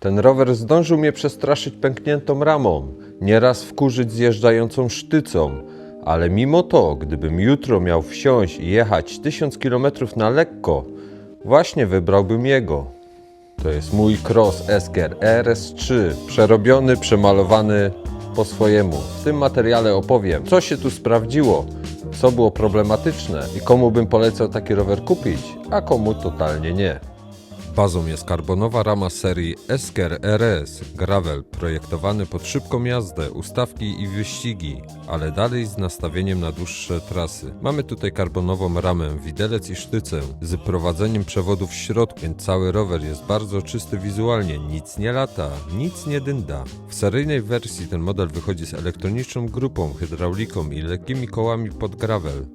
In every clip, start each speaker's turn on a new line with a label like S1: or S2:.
S1: Ten rower zdążył mnie przestraszyć pękniętą ramą, nieraz wkurzyć zjeżdżającą sztycą, ale mimo to, gdybym jutro miał wsiąść i jechać 1000 km na lekko, właśnie wybrałbym jego. To jest mój Cross Esker RS3, przerobiony, przemalowany po swojemu. W tym materiale opowiem, co się tu sprawdziło, co było problematyczne i komu bym polecał taki rower kupić, a komu totalnie nie. Bazą jest karbonowa rama serii Esker RS Gravel, projektowany pod szybką jazdę, ustawki i wyścigi, ale dalej z nastawieniem na dłuższe trasy. Mamy tutaj karbonową ramę, widelec i sztycę z prowadzeniem przewodów w środku, więc cały rower jest bardzo czysty wizualnie, nic nie lata, nic nie dynda. W seryjnej wersji ten model wychodzi z elektroniczną grupą, hydrauliką i lekkimi kołami pod gravel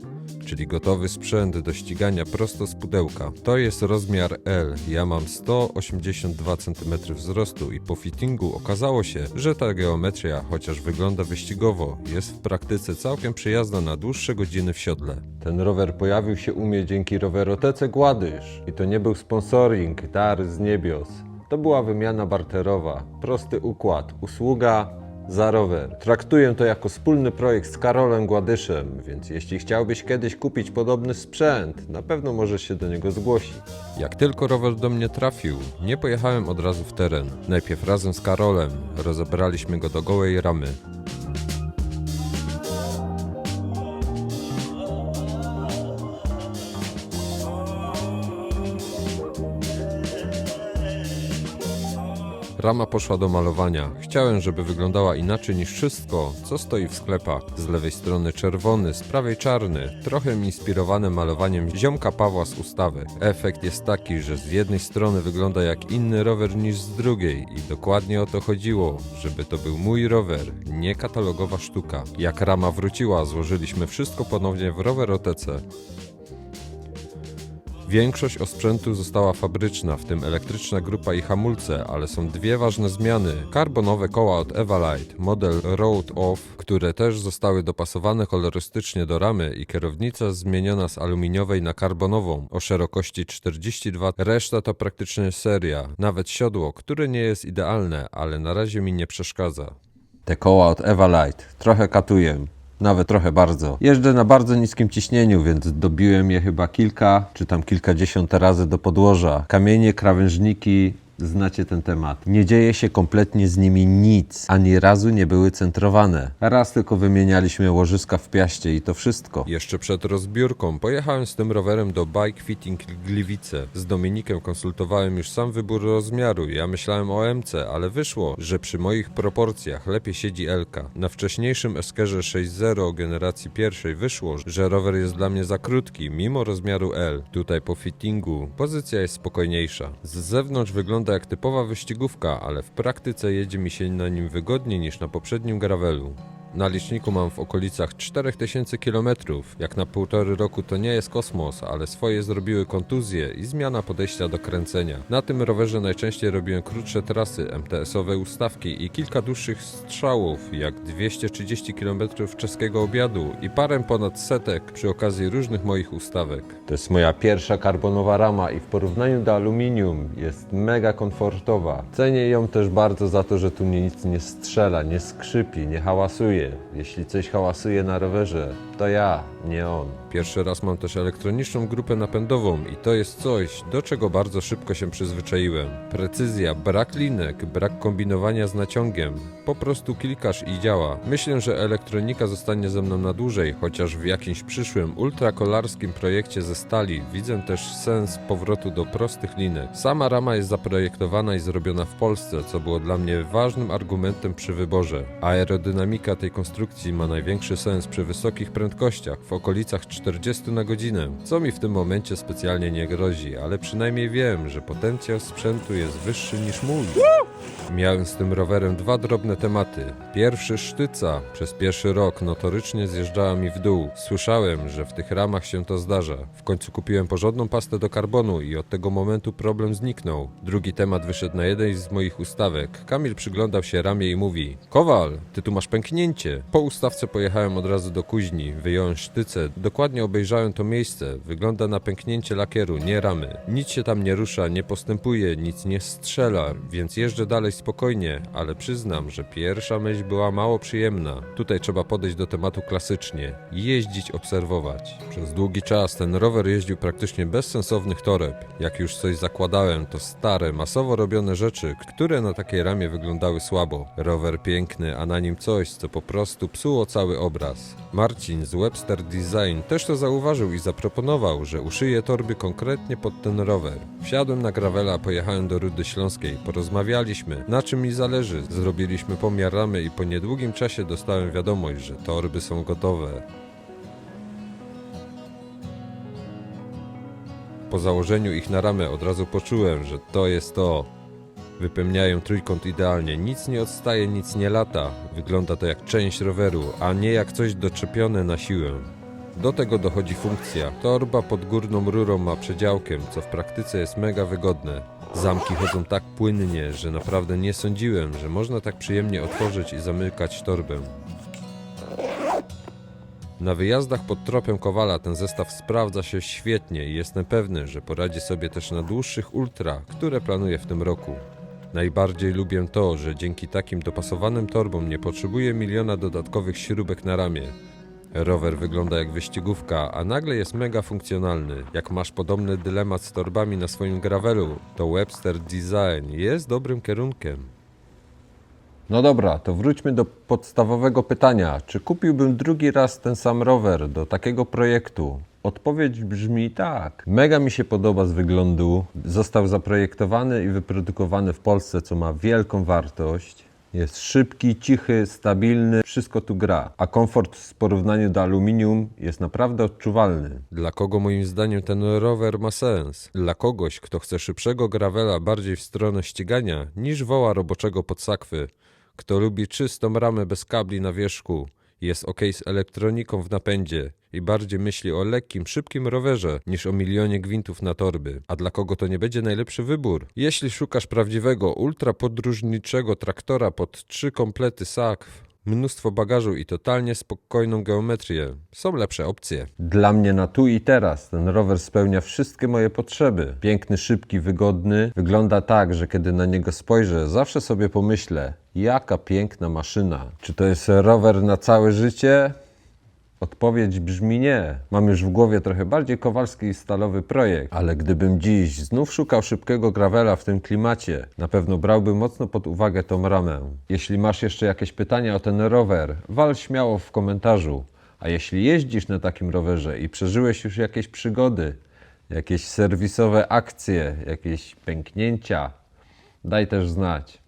S1: czyli gotowy sprzęt do ścigania prosto z pudełka. To jest rozmiar L. Ja mam 182 cm wzrostu i po fittingu okazało się, że ta geometria, chociaż wygląda wyścigowo, jest w praktyce całkiem przyjazna na dłuższe godziny w siodle. Ten rower pojawił się u mnie dzięki rowerotece Gładysz. I to nie był sponsoring, dar z niebios. To była wymiana barterowa. Prosty układ. Usługa za rower. Traktuję to jako wspólny projekt z Karolem Gładyszem, więc jeśli chciałbyś kiedyś kupić podobny sprzęt, na pewno możesz się do niego zgłosić. Jak tylko rower do mnie trafił, nie pojechałem od razu w teren. Najpierw razem z Karolem rozebraliśmy go do gołej ramy. Rama poszła do malowania. Chciałem, żeby wyglądała inaczej niż wszystko, co stoi w sklepach. Z lewej strony czerwony, z prawej czarny, trochę inspirowany malowaniem ziomka Pawła z ustawy. Efekt jest taki, że z jednej strony wygląda jak inny rower niż z drugiej i dokładnie o to chodziło, żeby to był mój rower, nie katalogowa sztuka. Jak rama wróciła, złożyliśmy wszystko ponownie w rowerotece. Większość osprzętu została fabryczna, w tym elektryczna grupa i hamulce, ale są dwie ważne zmiany. Karbonowe koła od Evalite, model Road Off, które też zostały dopasowane kolorystycznie do ramy i kierownica zmieniona z aluminiowej na karbonową o szerokości 42. Reszta to praktycznie seria, nawet siodło, które nie jest idealne, ale na razie mi nie przeszkadza. Te koła od Evalite trochę katuję. Nawet trochę bardzo. Jeżdżę na bardzo niskim ciśnieniu, więc dobiłem je chyba kilka, czy tam kilkadziesiąt razy do podłoża. Kamienie, krawężniki, znacie ten temat. Nie dzieje się kompletnie z nimi nic. Ani razu nie były centrowane. Raz tylko wymienialiśmy łożyska w piaście i to wszystko. Jeszcze przed rozbiórką pojechałem z tym rowerem do Bike Fitting Gliwice. Z Dominikiem konsultowałem już sam wybór rozmiaru. Ja myślałem o MC, ale wyszło, że przy moich proporcjach lepiej siedzi Elka. Na wcześniejszym Eskerze 6.0 generacji pierwszej wyszło, że rower jest dla mnie za krótki, mimo rozmiaru L. Tutaj po fittingu pozycja jest spokojniejsza. Z zewnątrz wygląda jak typowa wyścigówka, ale w praktyce jedzie mi się na nim wygodniej niż na poprzednim gravelu. Na liczniku mam w okolicach 4000 km. Jak na półtory roku to nie jest kosmos, ale swoje zrobiły kontuzje i zmiana podejścia do kręcenia. Na tym rowerze najczęściej robiłem krótsze trasy, MTS-owe ustawki i kilka dłuższych strzałów, jak 230 km czeskiego obiadu i parę ponad setek przy okazji różnych moich ustawek. To jest moja pierwsza karbonowa rama i w porównaniu do aluminium jest mega komfortowa. Cenię ją też bardzo za to, że tu nic nie strzela, nie skrzypi, nie hałasuje. Jeśli coś hałasuje na rowerze, to ja, nie on. Pierwszy raz mam też elektroniczną grupę napędową i to jest coś, do czego bardzo szybko się przyzwyczaiłem. Precyzja, brak linek, brak kombinowania z naciągiem. Po prostu klikasz i działa. Myślę, że elektronika zostanie ze mną na dłużej, chociaż w jakimś przyszłym ultrakolarskim projekcie ze stali widzę też sens powrotu do prostych linek. Sama rama jest zaprojektowana i zrobiona w Polsce, co było dla mnie ważnym argumentem przy wyborze. Aerodynamika tej konstrukcji ma największy sens przy wysokich prędkościach, w okolicach 40 na godzinę, co mi w tym momencie specjalnie nie grozi, ale przynajmniej wiem, że potencjał sprzętu jest wyższy niż mój. Miałem z tym rowerem dwa drobne tematy. Pierwszy sztyca. Przez pierwszy rok notorycznie zjeżdżała mi w dół. Słyszałem, że w tych ramach się to zdarza. W końcu kupiłem porządną pastę do karbonu i od tego momentu problem zniknął. Drugi temat wyszedł na jeden z moich ustawek. Kamil przyglądał się ramie i mówi: Kowal, ty tu masz pęknięcie. Po ustawce pojechałem od razu do kuźni, wyjąłem sztycę, dokładnie obejrzałem to miejsce. Wygląda na pęknięcie lakieru, nie ramy. Nic się tam nie rusza, nie postępuje, nic nie strzela, więc jeżdżę dalej spokojnie, ale przyznam, że pierwsza myśl była mało przyjemna. Tutaj trzeba podejść do tematu klasycznie. Jeździć, obserwować. Przez długi czas ten rower jeździł praktycznie bez sensownych toreb. Jak już coś zakładałem, to stare, masowo robione rzeczy, które na takiej ramie wyglądały słabo. Rower piękny, a na nim coś, co po prostu psuło cały obraz. Marcin z Webster Design też to zauważył i zaproponował, że uszyje torby konkretnie pod ten rower. Wsiadłem na gravela, pojechałem do Rudy Śląskiej, porozmawialiśmy, na czym mi zależy, zrobiliśmy pomiar ramy i po niedługim czasie dostałem wiadomość, że torby są gotowe. Po założeniu ich na ramę od razu poczułem, że to jest to. Wypełniają trójkąt idealnie, nic nie odstaje, nic nie lata. Wygląda to jak część roweru, a nie jak coś doczepione na siłę. Do tego dochodzi funkcja. Torba pod górną rurą ma przedziałkiem, co w praktyce jest mega wygodne. Zamki chodzą tak płynnie, że naprawdę nie sądziłem, że można tak przyjemnie otworzyć i zamykać torbę. Na wyjazdach pod tropem Kowala ten zestaw sprawdza się świetnie i jestem pewny, że poradzi sobie też na dłuższych ultra, które planuję w tym roku. Najbardziej lubię to, że dzięki takim dopasowanym torbom nie potrzebuję miliona dodatkowych śrubek na ramię. Rower wygląda jak wyścigówka, a nagle jest mega funkcjonalny. Jak masz podobny dylemat z torbami na swoim gravelu, to Webster Design jest dobrym kierunkiem. No dobra, to wróćmy do podstawowego pytania. Czy kupiłbym drugi raz ten sam rower do takiego projektu? Odpowiedź brzmi tak. Mega mi się podoba z wyglądu. Został zaprojektowany i wyprodukowany w Polsce, co ma wielką wartość. Jest szybki, cichy, stabilny, wszystko tu gra. A komfort w porównaniu do aluminium jest naprawdę odczuwalny. Dla kogo moim zdaniem ten rower ma sens? Dla kogoś, kto chce szybszego gravela bardziej w stronę ścigania niż woła roboczego pod sakwy. Kto lubi czystą ramę bez kabli na wierzchu, jest ok z elektroniką w napędzie i bardziej myśli o lekkim, szybkim rowerze niż o milionie gwintów na torby. A dla kogo to nie będzie najlepszy wybór? Jeśli szukasz prawdziwego, ultrapodróżniczego traktora pod trzy komplety sakw, mnóstwo bagażu i totalnie spokojną geometrię, są lepsze opcje. Dla mnie na tu i teraz ten rower spełnia wszystkie moje potrzeby. Piękny, szybki, wygodny. Wygląda tak, że kiedy na niego spojrzę, zawsze sobie pomyślę, jaka piękna maszyna. Czy to jest rower na całe życie? Odpowiedź brzmi nie. Mam już w głowie trochę bardziej kowalski i stalowy projekt, ale gdybym dziś znów szukał szybkiego gravela w tym klimacie, na pewno brałbym mocno pod uwagę tą ramę. Jeśli masz jeszcze jakieś pytania o ten rower, wal śmiało w komentarzu. A jeśli jeździsz na takim rowerze i przeżyłeś już jakieś przygody, jakieś serwisowe akcje, jakieś pęknięcia, daj też znać.